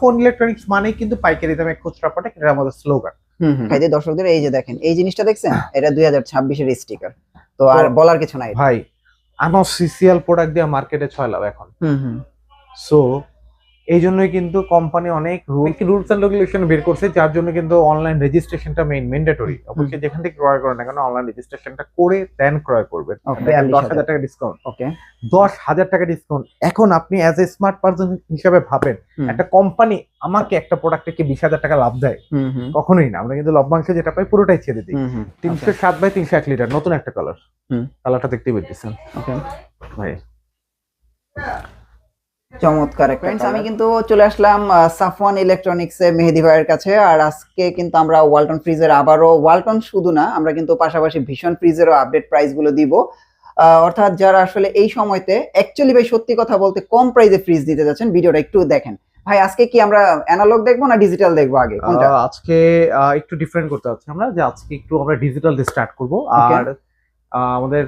Phone electronics মানেই কিন্তু পাইকারি দামে খুচরা প্রোডাক্ট এটা আমাদের স্লোগান হুম হুম। দর্শকদের এই যে দেখেন এই জিনিসটা দেখছেন? এটা দুই হাজার ছাব্বিশের স্টিকার তো আর বলার কিছু নাই। ভাই আমার সিসিএল প্রোডাক্ট দিয়ে মার্কেটে ছয় লাভ এখন। হুম হুম। সো এই জন্যই কিন্তু কোম্পানি অনেক রুল রুলস এন্ড রেগুলেশন বের করছে যার জন্য কিন্তু অনলাইন রেজিস্ট্রেশনটা মেইন ম্যান্ডেটরি অবশ্যই যেখান থেকে ক্রয় করেন না কেন অনলাইন রেজিস্ট্রেশনটা করে দেন ক্রয় করবেন। দশ হাজার টাকা ডিসকাউন্ট ওকে দশ হাজার টাকা ডিসকাউন্ট এখন আপনি অ্যাজ এ স্মার্ট পার্সন হিসাবে ভাবেন একটা কোম্পানি আমাকে একটা প্রোডাক্টে কি বিশ হাজার টাকা লাভ দেয়? কখনোই না। আমরা কিন্তু লভ্যাংশ যেটা পাই পুরোটাই ছেড়ে দিই। হুম তিনশো সাত বাই তিনশো এক লিটার নতুন একটা কালার হুম। কালারটা দেখতে পেতেছেন ওকে ভাই। চমৎকার ফ্রেন্ডস আমি কিন্তু চলে আসলাম সাফওয়ান ইলেকট্রনিক্স মেহেদি ভাইয়ের কাছে। আর আজকে কিন্তু আমরা ওয়ালটন ফ্রিজের আবারও ওয়ালটন শুধু না আমরা কিন্তু পাশাপাশি ভীষণ ফ্রিজেরও আপডেট প্রাইসগুলো দিব। অর্থাৎ যারা আসলে এই সময়তে অ্যাকচুয়ালি ভাই সত্যি কথা বলতে কম প্রাইসে ফ্রিজ দিতে যাচ্ছেন ভিডিওটা একটু দেখেন। ভাই আজকে কি আমরা অ্যানালগ দেখব না ডিজিটাল দেখব আগে? কোনটা? আজকে একটু ডিফারেন্ট করতে হচ্ছে আমরা যে আজকে একটু আমরা ডিজিটাল দিয়ে স্টার্ট করব। আর আমাদের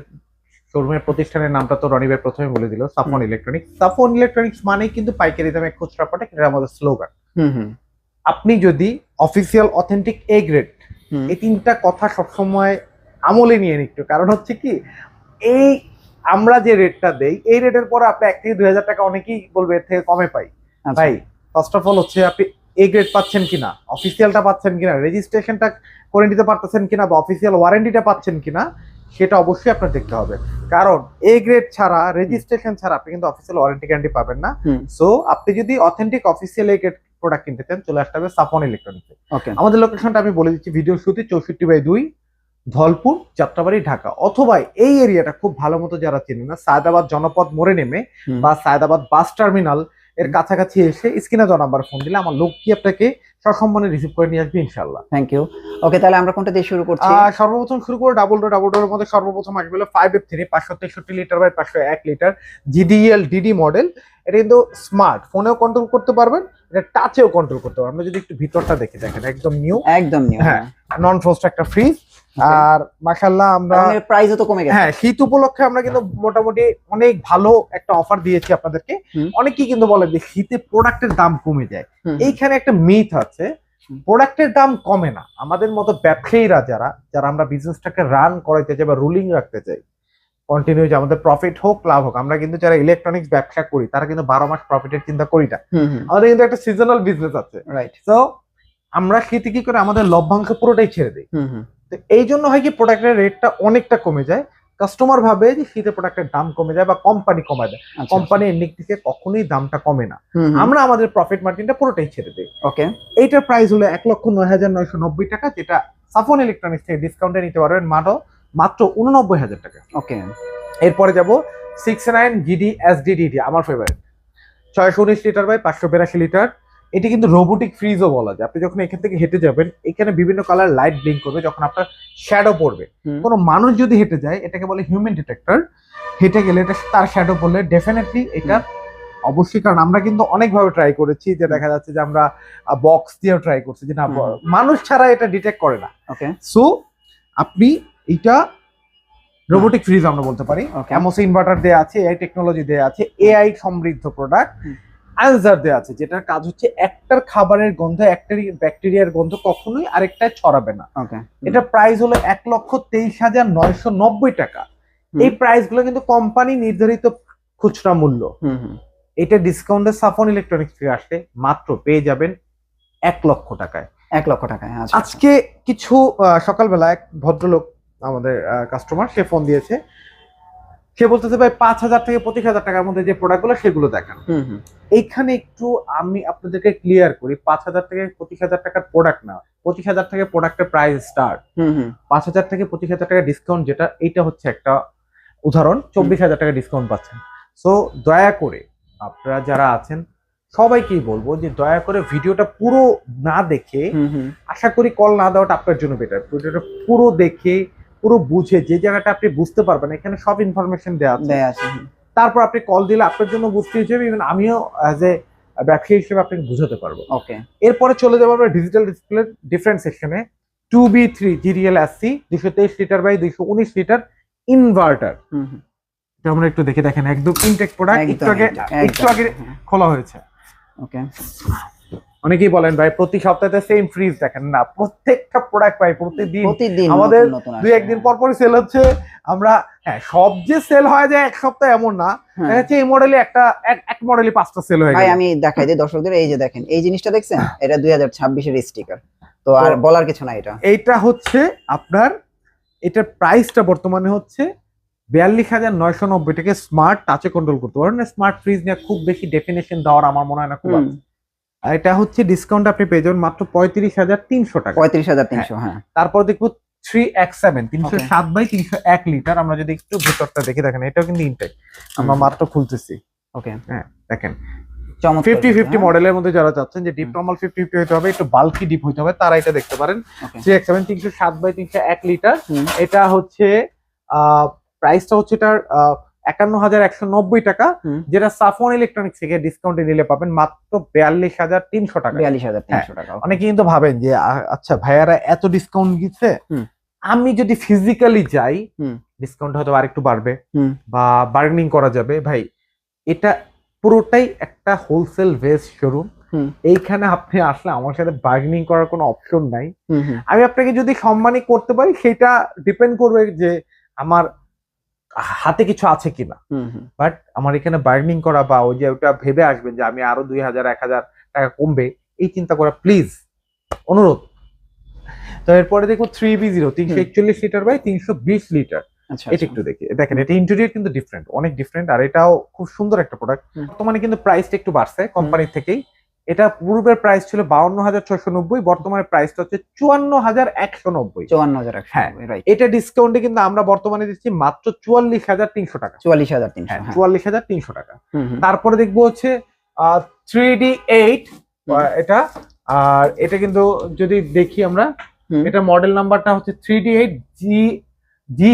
শোরুমের প্রতিষ্ঠানের নামটা তো রনি ভাই প্রথমে বলে দিল সাফন ইলেকট্রনিক্স সাফন ইলেকট্রনিক্স মানেই কিন্তু পাইকারি দামে খুচরা প্রোডাক্ট এটা আমাদের স্লোগান আপনি যদি অফিসিয়াল অথেন্টিক এ গ্রেড এই তিনটা কথা সবসময় আমলে নিয়ে একটু। কারণ হচ্ছে কি এই আমরা যে রেটটা দেই এই রেটের পরে আপনি এক থেকে দুই হাজার টাকা অনেকেই বলবে এর থেকে কমে পাই। আচ্ছা। ভাই ফার্স্ট অফ অল হচ্ছে আপনি এ গ্রেড পাচ্ছেন কিনা অফিসিয়ালটা পাচ্ছেন কিনা রেজিস্ট্রেশনটা করে নিতে পারতেছেন কিনা বা অফিসিয়াল ওয়ারেন্টিটা পাচ্ছেন কিনা সেটা অবশ্যই আপনার দেখতে হবে। কারণ এ গ্রেড ছাড়া রেজিস্ট্রেশন ছাড়া আপনি কিন্তু অফিসিয়াল ওয়ারেন্টি গ্যারান্টি পাবেন না। সো আপনি যদি authentic official A grade product কিনতে চান চলে আসতে হবে সাফন ইলেকট্রনিক্সে আমাদের লোকেশনটা আমি বলে দিচ্ছি ভিডিও শুতে চৌষট্টি বাই দুই ধলপুর যাত্রাবাড়ি ঢাকা। অথবা এই এরিয়াটা খুব ভালো মতো যারা চেনে না সায়দাবাদ জনপদ মোড়ে নেমে বা সায়দাবাদ বাস টার্মিনাল এর কাছাকাছি এসে স্ক্রিনে দেওয়া নাম্বার ফোন দিলে আমার লোক কি আপনাকে সসম্মানে রিসিভ করে নিয়ে আসবে ইনশাল্লাহ থ্যাংক ইউ ওকে তাহলে আমরা কোনটা দিয়ে শুরু করছি? সর্বপ্রথম শুরু করে ডাবল ডোর ডাবল ডোরের মধ্যে সর্বপ্রথম আসবে হলো ফাইভ এফ থ্রি পাঁচশো তেষট্টি লিটার বাই পাঁচশো এক লিটার জিডিএল ডিডি মডেল এটা কিন্তু স্মার্ট ফোনেও কন্ট্রোল করতে পারবেন এটা টাচেও কন্ট্রোল করতে পারবেন। আমরা যদি একটু ভিতরটা দেখে দেখেন একদম নিউ একদম নিউ হ্যাঁ নন ফ্রোস্ট একটা ফ্রিজ আর মাশাল্লাহ আমরা প্রাইসও তো কমে গেছে। হ্যাঁ শীত উপলক্ষে আমরা কিন্তু মোটামুটি অনেক ভালো একটা অফার দিয়েছি আপনাদেরকে। অনেকেই কিন্তু বলে যে শীতে প্রোডাক্টের দাম কমে যায়। এইখানে একটা মিথ আছে। প্রোডাক্টের দাম কমে না। আমাদের মতো ব্যবসায়ীরা যারা যারা আমরা বিজনেসটাকে রান করাইতে চাই বা রুলিং রাখতে চাই কন্টিনিউ যে আমাদের প্রফিট হোক লাভ হোক আমরা কিন্তু যারা ইলেকট্রনিক্স ব্যবসা করি তারা কিন্তু বারো মাস প্রফিটের চিন্তা করি না। আমাদের কিন্তু একটা সিজনাল বিজনেস আছে। রাইট তো আমরা শীতে কি করে আমাদের লভ্যাংশ পুরোটাই ছেড়ে দিই। তো এই জন্য হয় কি প্রোডাক্টের রেটটা অনেকটা কমে যায়। কাস্টমার ভাবে যে শীতে প্রোডাক্টের দাম কমে যায় বা কোম্পানি কমায় দেয়। আচ্ছা কোম্পানি এর দিক থেকে কখনোই দামটা কমে না। আমরা আমাদের প্রফিট মার্জিনটা পুরোটাই ছেড়ে দিই। ওকে এইটার প্রাইস হলো এক লক্ষ নয় হাজার নয়শো নব্বই টাকা যেটা সাফন ইলেকট্রনিক্স থেকে ডিসকাউন্টে নিতে পারবেন মাত্র মাত্র উননব্বই হাজার টাকা। ওকে এরপরে যাব six nine GD S DD আমার ফেভারিট ছয়শো উনিশ লিটার বাই পাঁচশো বিরাশি লিটার এটি কিন্তু রোবোটিক ফ্রিজও বলা যায়। আপনি যখন এখান থেকে হেঁটে যাবেন এখানে বিভিন্ন কালার লাইট ব্লিঙ্ক করবে যখন আপনার শ্যাডো পড়বে। কোনো মানুষ যদি হেঁটে যায় এটাকে বলে হিউম্যান ডিটেক্টর হেঁটে গেলে এটা তার শ্যাডো পড়লে ডেফিনেটলি এটা অবশ্যই কারণ আমরা কিন্তু অনেকভাবে ট্রাই করেছি যে দেখা যাচ্ছে যে আমরা বক্স দিয়েও ট্রাই করছি যে না মানুষ ছাড়া এটা ডিটেক্ট করে না। ওকে সো আপনি এটা রোবোটিক ফ্রিজ আমরা বলতে পারি. অ্যামোসি ইনভার্টার দেয়া আছে এআই টেকনোলজি দেয়া আছে এআই সমৃদ্ধ প্রোডাক্ট। আনসার দেওয়া আছে যেটার কাজ হচ্ছে একটার খাবারের গন্ধ একটার ব্যাকটেরিয়ার গন্ধ কখনোই আরেকটায় ছড়াবে না। এটা প্রাইস হলো এক লক্ষ তেইশ হাজার নয়শো নব্বই টাকা। এই প্রাইসগুলো কিন্তু কোম্পানি নির্ধারিত খুচরা মূল্য। এটা ডিসকাউন্টে সাফন ইলেকট্রনিক্স থেকে আসলে মাত্র পেয়ে যাবেন এক লক্ষ টাকায়। এক লক্ষ টাকায় আচ্ছা। আজকে কিছু সকালবেলা এক ভদ্রলোক আমাদের কাস্টমার সে ফোন দিয়েছে সে বলতেছে ভাই পাঁচ হাজার থেকে পঁচিশ হাজার টাকার মধ্যে যে প্রোডাক্টগুলো সেগুলো দেখান। হুম হুম। এইখানে একটু আমি আপনাদেরকে ক্লিয়ার করি পাঁচ হাজার থেকে পঁচিশ হাজার টাকার প্রোডাক্ট না পঁচিশ হাজার থেকে প্রোডাক্টের প্রাইস স্টার্ট হুম হুম। পাঁচ হাজার থেকে পঁচিশ হাজার টাকা ডিসকাউন্ট যেটা এটা হচ্ছে একটা উদাহরণ চব্বিশ হাজার টাকা ডিসকাউন্ট পাচ্ছেন। সো দয়া করে আপনারা যারা আছেন সবাইকেই বলব যে দয়া করে ভিডিওটা পুরো না দেখে আশা করি কল না দেওয়াটা আপনার জন্য বেটার ভিডিওটা পুরো দেখে পুরো বুঝে যে জায়গাটা আপনি বুঝতে পারবেন এখানে সব ইনফরমেশন দেওয়া আছে। তারপর আপনি কল দিলে আপনার জন্য বুঝতে হিসেবে ইভেন আমিও অ্যাজ এ ব্যবসায়ী হিসেবে আপনাকে বুঝাতে পারব। ওকে এরপরে চলে যাব আমরা ডিজিটাল ডিসপ্লে ডিফারেন্ট সেকশনে two B three GDL SC দুইশো তেইশ লিটার বাই দুইশো উনিশ লিটার ইনভার্টার হুম হুম। এটা আমরা একটু দেখে দেখেন একদম ইনটেক প্রোডাক্ট একটু আগে একটু আগে খোলা হয়েছে। ওকে অনেকেই বলেন ভাই প্রতি সপ্তাহে সেম ফ্রিজ দেখেন। না প্রত্যেকটা প্রোডাক্ট ভাই প্রতিদিন আমাদের দুই একদিন পর পরই সেল হচ্ছে। আমরা হ্যাঁ সব যে সেল হয় যায় এক সপ্তাহ এমন না হ্যাঁ। দেখা যাচ্ছে এই মডেলে একটা এক- মডেলে পাঁচটা সেল হয়ে ভাই আমি দেখাই দিই দর্শকদের এই যে দেখেন এই জিনিসটা দেখছেন? এটা দুই হাজার ছাব্বিশের স্টিকার তো আর বলার কিছু না এটা। এইটা হচ্ছে আপনার এটার প্রাইসটা বর্তমানে হচ্ছে বিয়াল্লিশ হাজার নয়শো নব্বই টাকা স্মার্ট টাচে কন্ট্রোল করতে পারেন স্মার্ট ফ্রিজ নিয়ে খুব বেশি ডেফিনেশন দেওয়ার আমার মনে হয় না খুব আছে। আর এটা হচ্ছে ডিসকাউন্ট আপনি পেয়ে যাবেন মাত্র পঁয়ত্রিশ হাজার তিনশো টাকা। পঁয়ত্রিশ হাজার তিনশো হ্যাঁ। তারপর দেখব থ্রি এক্স সেভেন তিনশো সাত বাই তিনশো এক লিটার আমরা যদি একটু ভেতরটা দেখি দেখেন এটাও কিন্তু ইনটেক আমরা মাত্র খুলতেছি। ওকে হ্যাঁ দেখেন। ফিফটি ফিফটি হ্যাঁ। মডেলের মধ্যে যারা চাচ্ছেন যে ডিপ নর্মাল ফিফটি ফিফটি হতে হবে একটু বাল্কি ডিপ হতে হবে তারা এটা দেখতে পারেন। থ্রি এক্স সেভেন তিনশো সাত বাই তিনশো এক লিটার এটা হচ্ছে প্রাইসটা হচ্ছে এটার একান্ন হাজার একশো নব্বই টাকা যেটা সাফন ইলেকট্রনিক্স থেকে ডিসকাউন্টে নিলে পাবেন মাত্র বিয়াল্লিশ হাজার তিনশো টাকা। বিয়াল্লিশ হাজার তিনশো টাকা অনেকে কিন্তু ভাবেন যে আচ্ছা ভাইয়ারা এত ডিসকাউন্ট দিচ্ছে? আমি যদি ফিজিক্যালি যাই। ডিসকাউন্ট হয়তো আরেকটু বাড়বে বা বার্গেনিং করা যাবে। ভাই এটা পুরোটাই একটা হোলসেল ভেজ শোরুম এইখানে আপনি আসলে আমার সাথে বার্গেনিং করার কোনো অপশন নাই। আমি আপনাকে যদি সম্মানই করতে পারি সেটা ডিপেন্ড করবে যে আমার হাতে কিছু আছে কিনা। বাট আমার এখানে বার্গেনিং করা বা ওই যে ওটা ভেবে আসবেন যে আমি আরও দুই হাজার এক হাজার টাকা কমবে এই চিন্তা করা প্লিজ অনুরোধ। তো এরপরে দেখব থ্রি বি জিরো তিনশো একচল্লিশ লিটার বাই তিনশো বিশ লিটার আচ্ছা এটা আচ্ছা। একটু দেখি। দেখেন এটা ইন্টেরিয়র কিন্তু ডিফারেন্ট অনেক ডিফারেন্ট আর এটাও খুব সুন্দর একটা প্রোডাক্ট। বর্তমানে কিন্তু প্রাইসটা একটু বাড়ছে কোম্পানি থেকেই। এটা পূর্বের প্রাইস ছিল বাউন্ন হাজার ছয়শো নব্বই বর্তমানে প্রাইসটা হচ্ছে চুয়ান্ন হাজার একশো নব্বই। চুয়ান্ন হাজার একশো হ্যাঁ। এটা ডিসকাউন্টে কিন্তু আমরা বর্তমানে দিচ্ছি মাত্র চুয়াল্লিশ হাজার তিনশো টাকা। চুয়াল্লিশ হাজার তিনশো হ্যাঁ হ্যাঁ। চুয়াল্লিশ হাজার তিনশো টাকা। তারপরে দেখব হচ্ছে থ্রি ডি এইট এটা আর এটা কিন্তু যদি দেখি আমরা এটা মডেল নাম্বারটা হচ্ছে three D eight G G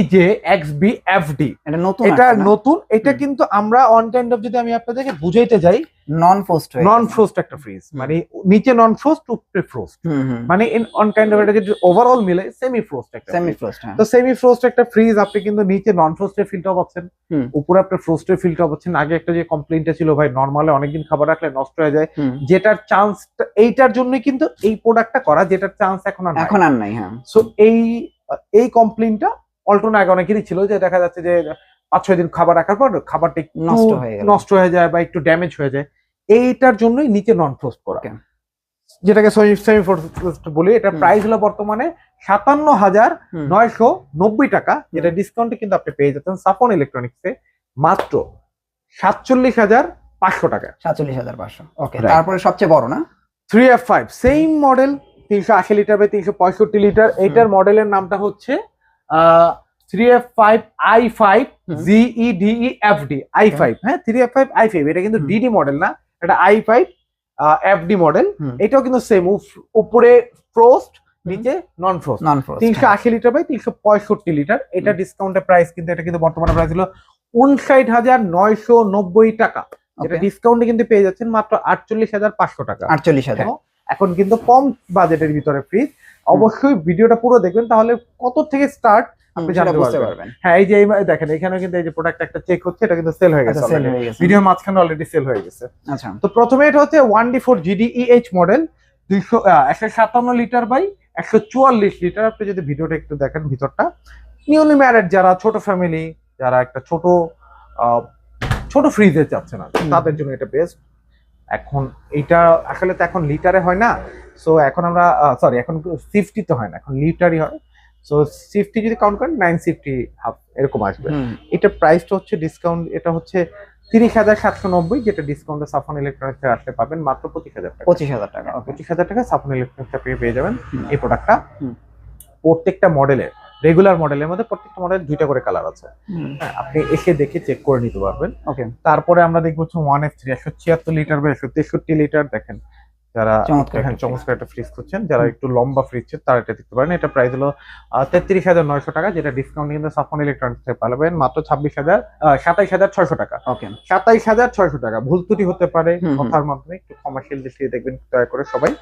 X B F D এটা নতুন এটা নতুন এটা কিন্তু আমরা অন কাইন্ড অফ যদি আমি আপনাদেরকে বুঝাইতে যাই নন হয়ে নন ফ্রোস্ট একটা ফ্রিজ মানে নিচে নন ফ্রোস্ট উপরে ফ্রোস্ট। মানে ইন অন কাইন্ড অফ এটা যদি ওভারঅল মিলে সেমি ফ্রোস্ট একটা সেমি ফ্রোস্ট হ্যাঁ। তো সেমি ফ্রোস্ট একটা ফ্রিজ আপনি কিন্তু নিচে নন ফ্রোস্টের পাচ্ছেন। উপরে আপনি ফ্রোস্টের ফিলটাও পাচ্ছেন। আগে একটা যে কমপ্লেনটা ছিল ভাই নর্মালে অনেকদিন খাবার রাখলে নষ্ট হয়ে যায় যেটার চান্স এইটার জন্যই কিন্তু এই প্রোডাক্টটা করা যেটার চান্স এখন আর নাই। এখন আর নাই হ্যাঁ। সো এই এই অল্টনা আগে অনেকেরই ছিল যে দেখা যাচ্ছে যে পাঁচ ছয় দিন খাবার রাখার পর খাবারটা একটু নষ্ট হয়ে গেল। নষ্ট হয়ে যায় বা একটু ড্যামেজ হয়ে যায়। এইটার জন্যই নিচে নন ফ্রোস্ট করা. যেটাকে সেমি ফ্রোস্ট বলি এটা প্রাইস হলো বর্তমানে সাতান্ন হাজার নয়শো নব্বই টাকা যেটা ডিসকাউন্টে কিন্তু আপনি পেয়ে যাচ্ছেন সাফন ইলেকট্রনিক্সে মাত্র সাতচল্লিশ হাজার পাঁচশো টাকা। সাতচল্লিশ হাজার পাঁচশো। ওকে তারপরে সবচেয়ে বড় না? Three F five same model তিনশো আশি লিটার বাই তিনশো পঁয়ষট্টি লিটার এইটার মডেলের নামটা হচ্ছে three F five I five. GE DE F D I five হ্যাঁ three F five I five এটা কিন্তু ডিডি মডেল না এটা I five F D model এটাও কিন্তু সেম উপরে ফ্রোস্ট নিচে নন ফ্রোস্ট নন ফ্রোস্ট তিনশো আশি লিটার বাই তিনশো পঁয়ষট্টি লিটার এটা ডিসকাউন্টের প্রাইস কিন্তু এটা কিন্তু বর্তমানে প্রাইস হলো উনষাট হাজার নয়শো নব্বই টাকা। যেটা ডিসকাউন্টে কিন্তু পেয়ে যাচ্ছেন মাত্র আটচল্লিশ হাজার পাঁচশো টাকা। আটচল্লিশ হাজার। হ্যাঁ। এখন কিন্তু কম বাজেটের ভিতরে ফ্রিজ অবশ্যই ভিডিওটা পুরো দেখবেন তাহলে কত থেকে স্টার্ট আপনি জানতে পারবেন। হ্যাঁ এই যে এই দেখেন কিন্তু এই যে প্রোডাক্ট একটা চেক হচ্ছে এটা কিন্তু সেল হয়ে গেছে ভিডিওর মাঝখানে অলরেডি সেল হয়ে গেছে। আচ্ছা। তো প্রথমে এটা হচ্ছে one D four GDEH model দুইশো একশো সাতান্ন লিটার বাই একশো চুয়াল্লিশ লিটার আপনি যদি ভিডিওটা একটু দেখেন ভিতরটা নিউলি ম্যারেড যারা ছোট ফ্যামিলি যারা একটা ছোট আহ, ছোট ফ্রিজে চাচ্ছে না। তাদের জন্য এটা বেস্ট এখন এটা আসলে তো এখন লিটারে হয় না সো এখন আমরা সরি এখন সিফটি তো হয় না এখন লিটারই হয়। সো সিফটি যদি কাউন্ট করেন নাইন সিফটি হাফ এরকম আসবে। এটা প্রাইসটা হচ্ছে ডিসকাউন্ট এটা হচ্ছে তিরিশ হাজার সাতশো নব্বই যেটা ডিসকাউন্টে সাফন ইলেকট্রনিক্স আসলে পাবেন মাত্র পঁচিশ হাজার টাকা। পঁচিশ হাজার টাকা পঁচিশ হাজার টাকা সাফন ইলেকট্রনিক্স পেয়ে পেয়ে যাবেন এই প্রোডাক্টটা। প্রত্যেকটা মডেলের রেগুলার মডেলের মধ্যে প্রত্যেকটা মডেল দুইটা করে কালার আছে। হ্যাঁ, আপনি এসে দেখে চেক করে নিতে পারবেন। ওকে তারপরে আমরা দেখব হচ্ছে ওয়ান এফ থ্রি একশো ছিয়াত্তর লিটার বা একশো তেষট্টি লিটার দেখেন। যারা চমৎকার একটা চমৎকার একটা ফ্রিজ খুঁজছেন যারা একটু লম্বা ফ্রিজ তারা এটা দেখতে পারেন। এটা প্রাইস হলো তেত্রিশ হাজার নয়শো টাকা যেটা ডিসকাউন্ট কিন্তু সাফন ইলেকট্রনিক্স থেকে পাবেন। মাত্র ছাব্বিশ হাজার সাতাইশ হাজার ছয়শো টাকা। ওকে সাতাইশ হাজার ছয়শো টাকা। ভুল ত্রুটি হতে পারে। কথার মাধ্যমে একটু কমার্শিয়াল দৃষ্টিতে দেখবেন দয়া করে সবাই।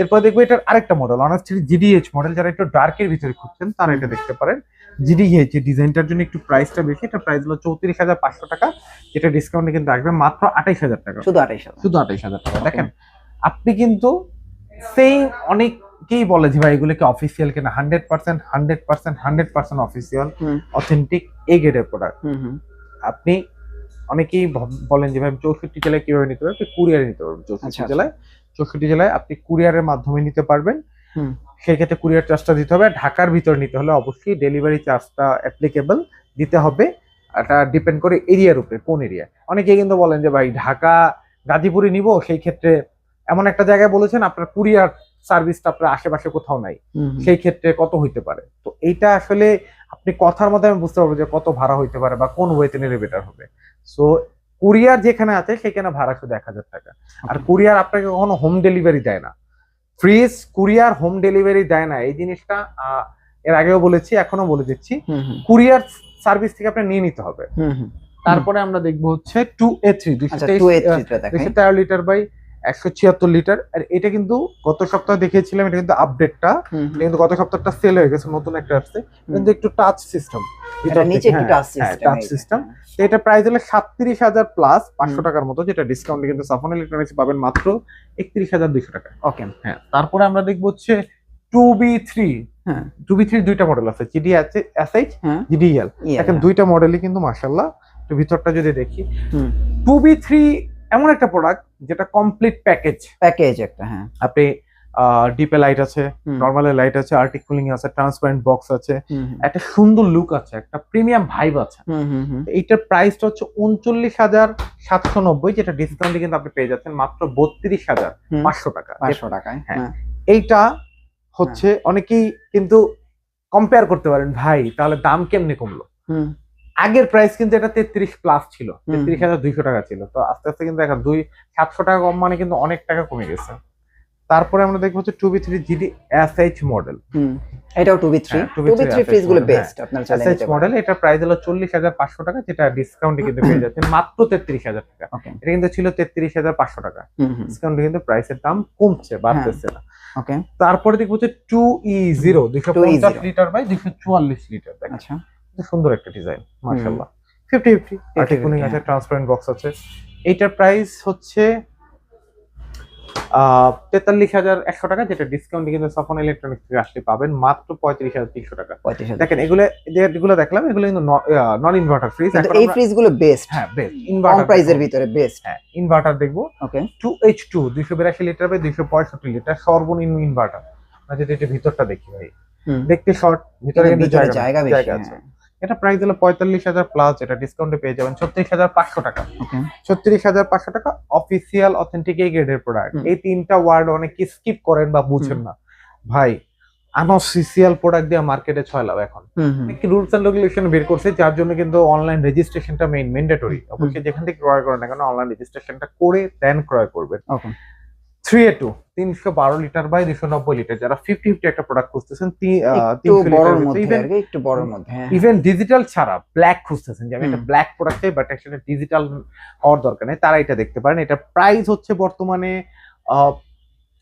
এরপর দেখব এটার আরেকটা মডেল অনার্স থ্রি জিডিএইচ মডেল যারা একটু ডার্কের ভিতরে খুঁজছেন তারা এটা দেখতে পারেন। জিডিএইচ এই ডিজাইনটার জন্য একটু প্রাইসটা বেশি এটা প্রাইস হলো চৌত্রিশ হাজার পাঁচশো টাকা যেটা ডিসকাউন্টে কিন্তু আসবে মাত্র আঠাইশ হাজার টাকা। শুধু আঠাইশ শুধু আঠাইশ হাজার টাকা। দেখেন আপনি কিন্তু সেই অনেকেই বলে যে ভাই এগুলো কি অফিসিয়াল কিনা? Hundred percent hundred percent hundred percent official authentic A গ্রেডের প্রোডাক্ট আপনি অনেকেই বলেন যে ভাই চৌষট্টি জেলায় কীভাবে নিতে পারবেন কুরিয়ারে নিতে পারবেন। চৌষট্টি আচ্ছা, আচ্ছা। জেলায় চৌষট্টি জেলায় আপনি কুরিয়ারের মাধ্যমে নিতে পারবেন। সেই ক্ষেত্রে কুরিয়ার চার্জটা দিতে হবে। ঢাকার ভিতর নিতে হলে অবশ্যই ডেলিভারি চার্জটা অ্যাপ্লিকেবল দিতে হবে। এটা ডিপেন্ড করে এরিয়ার উপরে কোন এরিয়া অনেকেই কিন্তু বলেন যে ভাই ঢাকা গাজীপুরে নিব সেই ক্ষেত্রে এমন একটা জায়গায় বলেছেন আপনার কুরিয়ার সার্ভিসটা আপনার আশেপাশে কোথাও নাই। সেই ক্ষেত্রে কত হইতে পারে? তো এইটা আসলে আপনি কথার মধ্যে আমি বুঝতে পারব যে কত ভাড়া হইতে পারে বা কোন ওয়েতে নিলে বেটার হবে। সো কুরিয়ার যেখানে আছে সেখানে ভাড়া শুধু এক হাজার টাকা। আর কুরিয়ার আপনাকে কখনো হোম ডেলিভারি দেয় না। ফ্রিজ কুরিয়ার হোম ডেলিভারি দেয় না। এই জিনিসটা আহ, এর আগেও বলেছি এখনও বলে দিচ্ছি। কুরিয়ার সার্ভিস থেকে আপনি নিয়ে নিতে হবে। হুম হুম। তারপরে আমরা দেখব হচ্ছে টু এ থ্রি আচ্ছা দুইশো তেরো লিটার বাই একশো ছিয়াত্তর লিটার। আর এটা কিন্তু গত সপ্তাহে দেখিয়েছিলাম এটা কিন্তু আপডেটটা। এটা কিন্তু গত সপ্তাহটা সেল হয়ে গেছে নতুন একটা আসছে। কিন্তু একটু touch system touch system touch system এটা প্রাইস হলো সাতত্রিশ হাজার প্লাস পাঁচশো টাকার মতো যেটা ডিসকাউন্টে কিন্তু সাফন ইলেকট্রনিক্স পাবেন মাত্র একত্রিশ হাজার দুইশো টাকা। ওকে হ্যাঁ তারপরে আমরা দেখব হচ্ছে টু বি থ্রি হ্যাঁ। টু বি থ্রি দুইটা মডেল আছে জিডি আছে এসএইচ হ্যাঁ। জিডিএল এখন হ্যাঁ। দুইটা মডেলই কিন্তু মার্শাল্লাহ একটু ভিতরটা যদি দেখি। টু বি থ্রি এমন একটা প্রোডাক্ট যেটা কমপ্লিট প্যাকেজ প্যাকেজ একটা হ্যাঁ। আপনি ডিপে লাইট আছে নর্মাল লাইট আছে আর্টিক কুলিং আছে ট্রান্সপারেন্ট বক্স আছে। একটা সুন্দর লুক আছে একটা প্রিমিয়াম ভাইব আছে। এইটার প্রাইসটা হচ্ছে উনচল্লিশ হাজার সাতশো নব্বই যেটা ডিসকাউন্টে কিন্তু আপনি পেয়ে যাচ্ছেন মাত্র বত্রিশ হাজার পাঁচশো টাকা। পাঁচশো টাকায় হ্যাঁ। হ্যাঁ। এইটা হচ্ছে অনেকেই কিন্তু কম্পেয়ার করতে পারেন ভাই তাহলে দাম কেমনে কমলো? আগের প্রাইস কিন্তু এটা তেত্রিশ প্লাস ছিল। তেত্রিশ হাজার দুইশো টাকা ছিল। তো আস্তে আস্তে কিন্তু এখন দুই সাতশো টাকা কম মানে কিন্তু অনেক টাকা কমে গেছে। তারপরে আমরা দেখব হচ্ছে two B three GD S H model. এটাও টু বি থ্রি হ্যাঁ, টু বি থ্রি ফ্রিজগুলো হ্যাঁ। বেস্ট আপনার এস এইচ মডেল এটা প্রাইস হলো চল্লিশ হাজার পাঁচশো টাকা যেটা ডিসকাউন্টে কিন্তু পেয়ে যাচ্ছেন মাত্র তেত্রিশ হাজার টাকা। এটা কিন্তু ছিল তেত্রিশ হাজার পাঁচশো টাকা। ডিসকাউন্টে কিন্তু প্রাইসের দাম কমছে বাড়তেছে না। ওকে তারপরে দেখব হচ্ছে টু ই জিরো দুইশো 2E0 পঞ্চাশ লিটার বাই দুইশো চুয়াল্লিশ লিটার আচ্ছা। সুন্দর একটা ডিজাইন মার্শাল্লাহ ফিফটি ফিফটি 50-50, আর্টিকুলিং আছে হ্যাঁ। ট্রান্সপারেন্ট বক্স আছে। এইটার প্রাইস হচ্ছে তেতাল্লিশ হাজার একশো টাকা যেটা ডিসকাউন্ট কিন্তু সফন ইলেকট্রনিক্স থেকে আসলে পাবেন মাত্র পঁয়ত্রিশ হাজার তিনশো টাকা। দেখেন এগুলো যেগুলো দেখলাম এগুলো কিন্তু নন ইনভার্টার ফ্রিজ এই ফ্রিজগুলো বেস্ট হ্যাঁ বেস্ট ইনভার্টার প্রাইসের ভিতরে বেস্ট হ্যাঁ ইনভার্টার দেখব। ওকে টু এইচ টু দুইশো বিরাশি লিটার বাই দুইশো পঁয়ষট্টি লিটার সর্বনিম্ন ইনভার্টার যদি এটা ভিতরটা দেখি ভাই। দেখতে শর্ট ভিতরে কিন্তু জায়গা জায়গা জায়গা আছে। হ্যাঁ। এটা প্রাইস হলো পঁয়তাল্লিশ হাজার প্লাস এটা ডিসকাউন্টে পেয়ে যাবেন। ছত্রিশ হাজার পাঁচশো টাকা। ছত্রিশ হাজার পাঁচশো টাকা অফিসিয়াল অথেন্টিক এই গ্রেডের প্রোডাক্ট এই তিনটা ওয়ার্ড অনেকে স্কিপ করেন বা বুঝেন না। ভাই আনঅফিসিয়াল প্রোডাক্ট দিয়ে মার্কেটে ছয় লাভ এখন। রুলস এন্ড রেগুলেশন বের করছে যার জন্য কিন্তু অনলাইন রেজিস্ট্রেশনটা মেইন ম্যান্ডেটরি অবশ্যই যেখান থেকে ক্রয় করেন না কেন অনলাইন রেজিস্ট্রেশনটা করে দেন ক্রয় করবেন। ওকে থ্রি এ টু তিনশো বারো লিটার বাই দুশো নব্বই লিটার যারা ফিফটি ফিফটি একটা প্রোডাক্ট খুঁজতেছেন একটু মধ্যে হ্যাঁ ইভেন ডিজিটাল ছাড়া ব্ল্যাক খুঁজতেছেন যে আমি একটা ব্ল্যাক প্রোডাক্ট চাই বাট একটা ডিজিটাল হওয়ার দরকার নেই তারা এটা দেখতে পারেন। এটা প্রাইস হচ্ছে বর্তমানে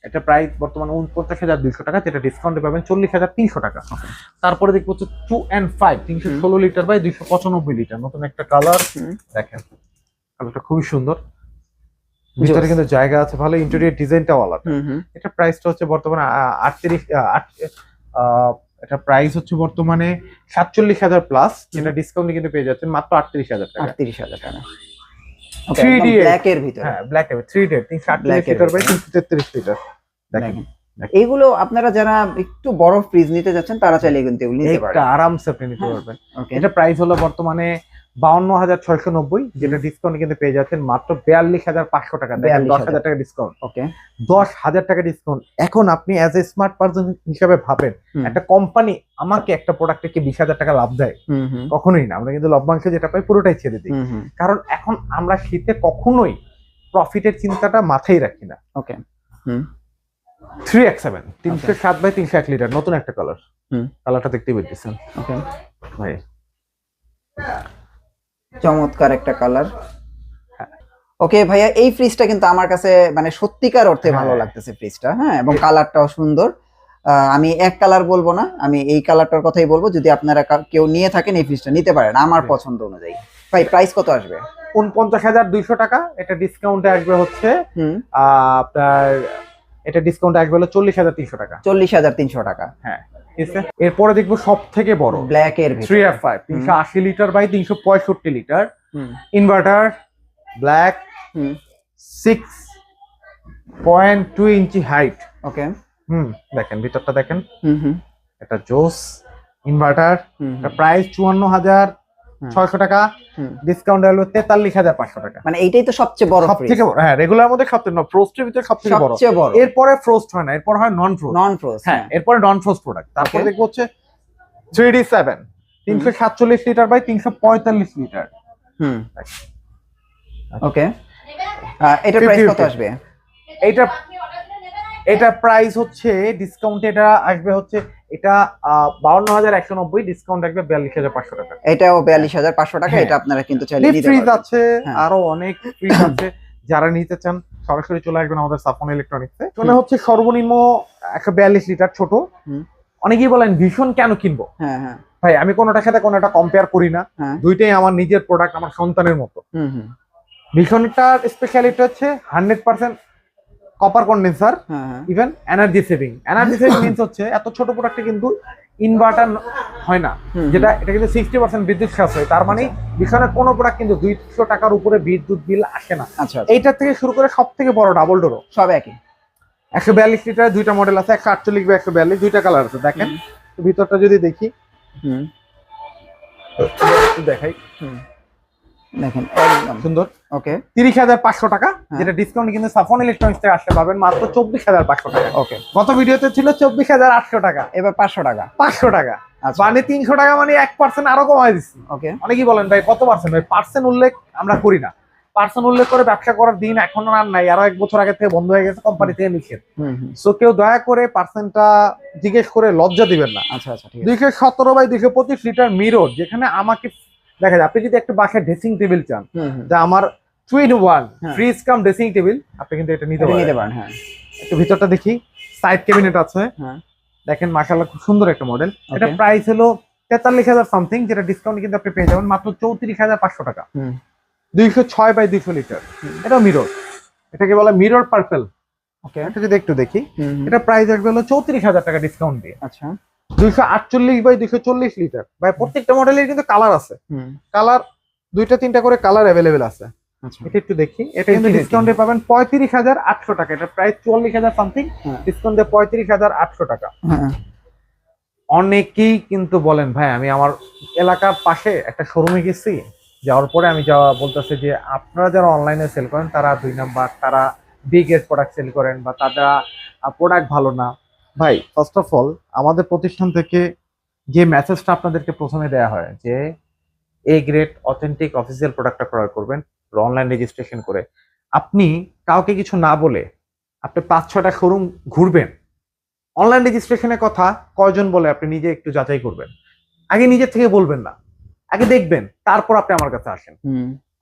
এটা প্রাইস বর্তমানে উনপঞ্চাশ হাজার দুইশো টাকা যেটা ডিসকাউন্টে পাবেন চল্লিশ হাজার তিনশো টাকা। তারপরে দেখব হচ্ছে টু অ্যান্ড ফাইভ তিনশো ষোলো লিটার বাই দুইশো পঁচানব্বই লিটার নতুন একটা কালার দেখেন কালারটা খুবই সুন্দর। ভিতরে কিন্তু জায়গা আছে ভালো ইন্টেরিয়র ডিজাইনটাও আলাদা। এটা প্রাইসটা হচ্ছে বর্তমানে আটত্রিশ এটা প্রাইস হচ্ছে বর্তমানে সাতচল্লিশ হাজার প্লাস যেটা ডিসকাউন্টে কিন্তু পেয়ে যাচ্ছেন মাত্র আটত্রিশ হাজার টাকা। আটত্রিশ হাজার টাকা। 3D ব্ল্যাক এর ভিতরে। হ্যাঁ ব্ল্যাক থ্রি ডে তিনশো আটত্রিশ এর লিটার বাই ভিতরে। তিনশো তেত্রিশ লিটার দেখেন। এইগুলো আপনারা যারা একটু বড় ফ্রিজ নিতে যাচ্ছেন তারা চাইলে কিন্তু এগুলো নিতে পারেন। আরামসে আপনি নিতে হ্যাঁ। পারবেন। এটা প্রাইস হলো বর্তমানে বাউন্ন হাজার ছয়শো নব্বই যেটা ডিসকাউন্ট কিন্তু পেয়ে যাচ্ছেন মাত্র বিয়াল্লিশ হাজার পাঁচশো টাকা। দেখেন 42,000 দশ হাজার টাকা ডিসকাউন্ট ওকে। দশ হাজার টাকা ডিসকাউন্ট এখন আপনি অ্যাজ এ স্মার্ট পার্সন হিসাবে ভাবেন একটা কোম্পানি আমাকে একটা প্রোডাক্টে কি বিশ হাজার টাকা লাভ দেয়? কখনোই না। আমরা কিন্তু লভ্যাংশ যেটা পাই পুরোটাই ছেড়ে দিই। কারণ এখন আমরা শীতে কখনোই প্রফিটের চিন্তাটা মাথায় রাখি না। ওকে। হুম। থ্রি এক সেভেন তিনশো সাত বাই তিনশো এক লিটার নতুন একটা কালার হুম। কালারটা দেখতেই পেতেছেন ওকে। ভাই। চমৎকার একটা কালার হ্যাঁ। ওকে ভাইয়া এই ফ্রিজটা কিন্তু আমার কাছে মানে সত্যিকার অর্থে ভালো হ্যাঁ। লাগতেছে ফ্রিজটা হ্যাঁ এবং কালারটাও সুন্দর। আমি এক কালার বলব না আমি এই কালারটার কথাই বলব যদি আপনারা কেউ নিয়ে থাকেন এই ফ্রিজটা নিতে পারেন আমার পছন্দ অনুযায়ী। ভাই প্রাইস কত আসবে? উনপঞ্চাশ হাজার দুইশো টাকা এটা ডিসকাউন্টে আসবে হচ্ছে আপনার এটা ডিসকাউন্ট আসবে হলো চল্লিশ হাজার তিনশো টাকা। চল্লিশ হাজার তিনশো টাকা। হ্যাঁ এরপরে দেখব সব থেকে বড়। ব্ল্যাক এর থ্রি এফ ফাইভ তিনশো আশি লিটার বাই তিনশো পঁয়ষট্টি litre inverter black six point two inch height okay hmm দেখেন ভিতরটা দেখেন। হুম হুম। এটা জোস। ইনভার্টার প্রাইস চুয়ান্ন হাজার। ছয়শো টাকা ডিসকাউন্ট হলো তেতাল্লিশ হাজার পাঁচশো টাকা। মানে এইটাই তো সবচেয়ে বড় সব থেকে বড় হ্যাঁ রেগুলার মধ্যে সব থেকে ফ্রোস্টের ভিতরে সব থেকে বড়। সবচেয়ে বড়। এরপরে ফ্রোস্ট হয় না এরপর হয় নন ফ্রোস্ট নন ফ্রোস্ট হ্যাঁ। এরপরে নন ফ্রোস্ট প্রোডাক্ট তারপর. দেখব হচ্ছে থ্রি ডি সেভেন তিনশো সাতচল্লিশ লিটার বাই তিনশো পঁয়তাল্লিশ লিটার। হুম। ওকে এটার প্রাইস কত আসবে? এইটা এটা প্রাইস হচ্ছে ডিসকাউন্ট এটা আসবে হচ্ছে এটা বাউন্ন হাজার একশো নব্বই ডিসকাউন্ট আসবে বিয়াল্লিশ হাজার পাঁচশো টাকা। এটাও বিয়াল্লিশ হাজার পাঁচশো টাকা হ্যাঁ। এটা আপনারা কিন্তু ফ্রিজ আছে হ্যাঁ। আরও অনেক ফ্রিজ আছে। যারা নিতে চান সরাসরি চলে আসবেন আমাদের সাফন ইলেকট্রনিক্সে চলে হচ্ছে সর্বনিম্ন একশো বিয়াল্লিশ লিটার ছোট। অনেকেই বলেন ভীষণ কেন কিনবো? হ্যাঁ হ্যাঁ। ভাই আমি কোনোটার সাথে কোনোটা কম্পেয়ার করি না। দুইটাই আমার নিজের প্রোডাক্ট আমার সন্তানের মতো। ভীষণটার স্পেশালিটি হচ্ছে hundred percent copper condenser even energy saving energy saving means হচ্ছে এত ছোট প্রোডাক্টে কিন্তু ইনভার্টার হয় না। যেটা এটা কিন্তু সিক্সটি পার্সেন্ট বিদ্যুৎ সাশ্রয়। হয় তার মানে ভীষণের কোনো প্রোডাক্ট কিন্তু দুইশো টাকার উপরে বিদ্যুৎ বিল আসে না। আচ্ছা আচ্ছা। এইটার থেকে শুরু করে সব থেকে বড় ডাবল ডোরো সব একই। একশো বিয়াল্লিশ লিটার দুইটা মডেল আছে একশো আটচল্লিশ বা একশো বিয়াল্লিশ দুইটা কালার আছে। দেখেন ভিতরটা যদি দেখি। হুম। দেখাই। দেখেন একদম। সুন্দর? ওকে তিরিশ হাজার পাঁচশো টাকা হ্যাঁ। যেটা ডিসকাউন্ট কিন্তু সাফন ইলেকট্রনিক্স থেকে আসতে পাবেন মাত্র চব্বিশ হাজার পাঁচশো টাকা। ওকে গত ভিডিওতে ছিল চব্বিশ হাজার আটশো টাকা। এবার পাঁচশো টাকা। পাঁচশো টাকা। আচ্ছা। মানে তিনশো টাকা মানে এক পার্সেন্ট আরও কমাই দিচ্ছি। ওকে অনেকেই বলেন ভাই কত পার্সেন্ট ভাই পার্সেন্ট উল্লেখ আমরা করি না। পার্সেন্ট উল্লেখ করে ব্যবসা করার দিন এখনও আর নাই আরও এক বছর আগে থেকে বন্ধ হয়ে গেছে কোম্পানি থেকে নিষেধ। সো কেউ দয়া করে পার্সেন্টটা জিজ্ঞেস করে লজ্জা দিবেন না। আচ্ছা আচ্ছা দুইশো সতেরো বাই দুইশো পঁচিশ লিটার মিরর যেখানে আমাকে দেখা যায় আপনি যদি একটা বাসায় ড্রেসিং টেবিল চান যা আমার টুইন ওয়ান হ্যাঁ। ফ্রিজ কাম ড্রেসিং টেবিল আপনি কিন্তু এটা নিতে পারেন। হ্যাঁ। একটু ভিতরটা দেখি সাইড ক্যাবিনেট আছে। হ্যাঁ। দেখেন মাশাআল্লাহ খুব সুন্দর একটা মডেল এটা প্রাইস হলো তেতাল্লিশ হাজার সামথিং যেটা ডিসকাউন্ট কিন্তু আপনি পেয়ে যাবেন মাত্র চৌত্রিশ হাজার পাঁচশো টাকা। দুইশো ছয় বাই দুইশো লিটার এটা মিরর এটাকে বলে মিরর পার্পেল ওকে এটা যদি একটু দেখি। এটা প্রাইস আসবে হলো চৌত্রিশ হাজার টাকা ডিসকাউন্ট দিয়ে। আচ্ছা। দুইশো আটচল্লিশ বাই দুইশো চল্লিশ লিটার ভাই প্রত্যেকটা মডেলের কিন্তু কালার আছে। কালার দুইটা তিনটা করে কালার অ্যাভেলেবেল আছে। আচ্ছা। এটা একটু দেখি। এটা কিন্তু। ডিসকাউন্টে পাবেন পঁয়ত্রিশ হাজার আটশো টাকা। এটা চুয়াল্লিশ হাজার সামথিং হ্যাঁ। ডিসকাউন্ট পঁয়ত্রিশ হাজার আটশো টাকা। হ্যাঁ। অনেকেই কিন্তু বলেন ভাই আমি আমার এলাকার পাশে একটা শোরুমে গেছি। যাওয়ার পরে আমি যাওয়া বলতেছে যে আপনারা যারা অনলাইনে সেল করেন তারা দুই নাম্বার তারা বি গ্রেড প্রোডাক্ট সেল করেন বা তারা প্রোডাক্ট ভালো না। ভাই ফার্স্ট অফ অল আমাদের প্রতিষ্ঠান থেকে যে মেসেজটা আপনাদেরকে প্রথমে দেওয়া হয় যে এ গ্রেড অথেন্টিক অফিসিয়াল প্রোডাক্টটা ক্রয় করবেন অনলাইন রেজিস্ট্রেশন করে। আপনি কাউকে কিছু না বলে আপনি পাঁচ ছটা শোরুম ঘুরবেন। অনলাইন রেজিস্ট্রেশনের কথা কয়জন বলে আপনি নিজে একটু যাচাই করবেন। আগে নিজের থেকে বলবেন না। আগে দেখবেন তারপর আপনি আমার কাছে আসেন।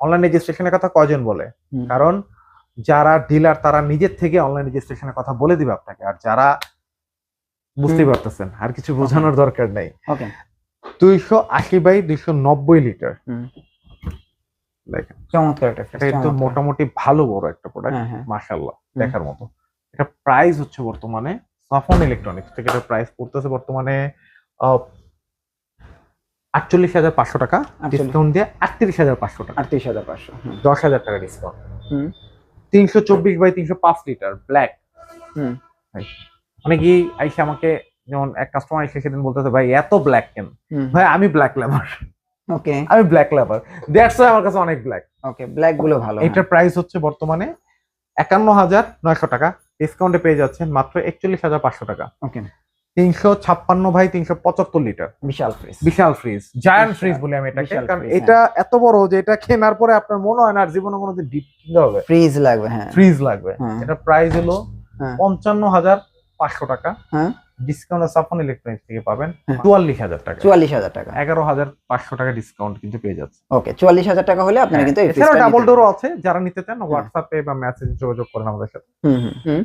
অনলাইন রেজিস্ট্রেশনের কথা কয়জন বলে? কারণ যারা ডিলার তারা নিজের থেকে অনলাইন রেজিস্ট্রেশনের কথা বলে দিবে আপনাকে। আর যারা বুঝতেই পারতেছেন আর কিছু বোঝানোর দরকার নেই। দুইশো আশি বাই দুইশো নব্বই লিটার দেখেন। চমৎকার একটা এটা মোটামুটি ভালো বড় একটা প্রোডাক্ট হ্যাঁ হ্যাঁ। মাশাল্লাহ দেখার মতো। এটা প্রাইস হচ্ছে বর্তমানে সাফন ইলেকট্রনিক্স থেকে এটা প্রাইস পড়তেছে বর্তমানে আটচল্লিশ হাজার পাঁচশো টাকা। ডিসকাউন্ট দিয়ে আটত্রিশ হাজার পাঁচশো টাকা। আটত্রিশ হাজার পাঁচশো দশ হাজার টাকা ডিসকাউন্ট হুম। তিনশো চব্বিশ বাই তিনশো পাঁচ লিটার ব্ল্যাক হুম। অনেকেই আইসে আমাকে যেমন এক কাস্টমার এসে সেদিন বলতেছে ভাই এত ব্ল্যাক কেন? ভাই আমি ব্ল্যাক লেভার ওকে আমি ব্ল্যাক লেভার দ্যাটস আমার কাছে অনেক ব্ল্যাক ওকে ব্ল্যাকগুলো ভালো হ্যাঁ। এটার প্রাইস হচ্ছে বর্তমানে একান্ন হাজার নয়শো টাকা। ডিসকাউন্টে পেয়ে যাচ্ছেন মাত্র একচল্লিশ হাজার পাঁচশো টাকা। ওকে তিনশো ছাপ্পান্ন ভাই তিনশো পঁচাত্তর লিটার বিশাল ফ্রিজ বিশাল ফ্রিজ জায়ান্ট ফ্রিজ বলি আমি এটাকে কারণ হ্যাঁ। এটা এত বড় যে এটা কেনার পরে আপনার মনে হয় না আর জীবনে কোনোদিন ডিপ কিনতে হবে। ফ্রিজ লাগবে হ্যাঁ। ফ্রিজ লাগবে। হ্যাঁ। এটা প্রাইস হলো হ্যাঁ। পঞ্চান্ন হাজার পাঁচশো টাকা। হ্যাঁ। ডিসকাউন্ট সাফন ইলেকট্রনিক্স থেকে পাবেন। হ্যাঁ। চুয়াল্লিশ হাজার টাকা। চুয়াল্লিশ হাজার টাকা। এগারো হাজার পাঁচশো টাকা ডিসকাউন্ট কিন্তু পেয়ে যাচ্ছে। ওকে চুয়াল্লিশ হাজার টাকা হলে আপনারা কিন্তু এছাড়াও ডাবল ডোরও আছে। যারা নিতে চান হোয়াটসঅ্যাপে বা মেসেজে যোগাযোগ করেন আমাদের সাথে।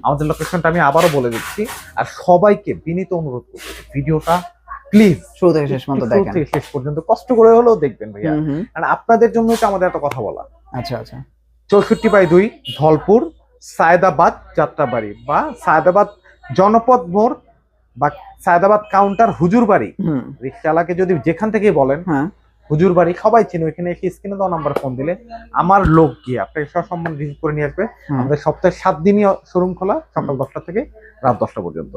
আমাদের লোকেশনটা আমি আবারও বলে দিচ্ছি। আর সবাইকে বিনীত অনুরোধ করছি ভিডিওটা প্লিজ শুরু থেকে শেষ পর্যন্ত দেখেন। শেষ পর্যন্ত কষ্ট করে হলেও দেখবেন ভাইয়া। কারণ আপনাদের জন্য তো আমাদের এত কথা বলা। আচ্ছা আচ্ছা। চৌষট্টি বাই দুই ধলপুর সায়দাবাদ যাত্রাবাড়ি বা সায়দাবাদ জনপদ মোড় বা সায়দাবাদ কাউন্টার হুজুর বাড়ি রিক্সাওয়ালাকে যদি যেখান থেকে বলেন হ্যাঁ। হুজুর বাড়ি সবাই চিনি ওইখানে এসে স্ক্রিনে দেওয়া নাম্বার ফোন দিলে আমার লোক গিয়ে আপনাকে সম্মান রিসিভ করে নিয়ে আসবে। আমাদের সপ্তাহে সাত দিনই শোরুম খোলা সকাল দশটা থেকে রাত দশটা পর্যন্ত।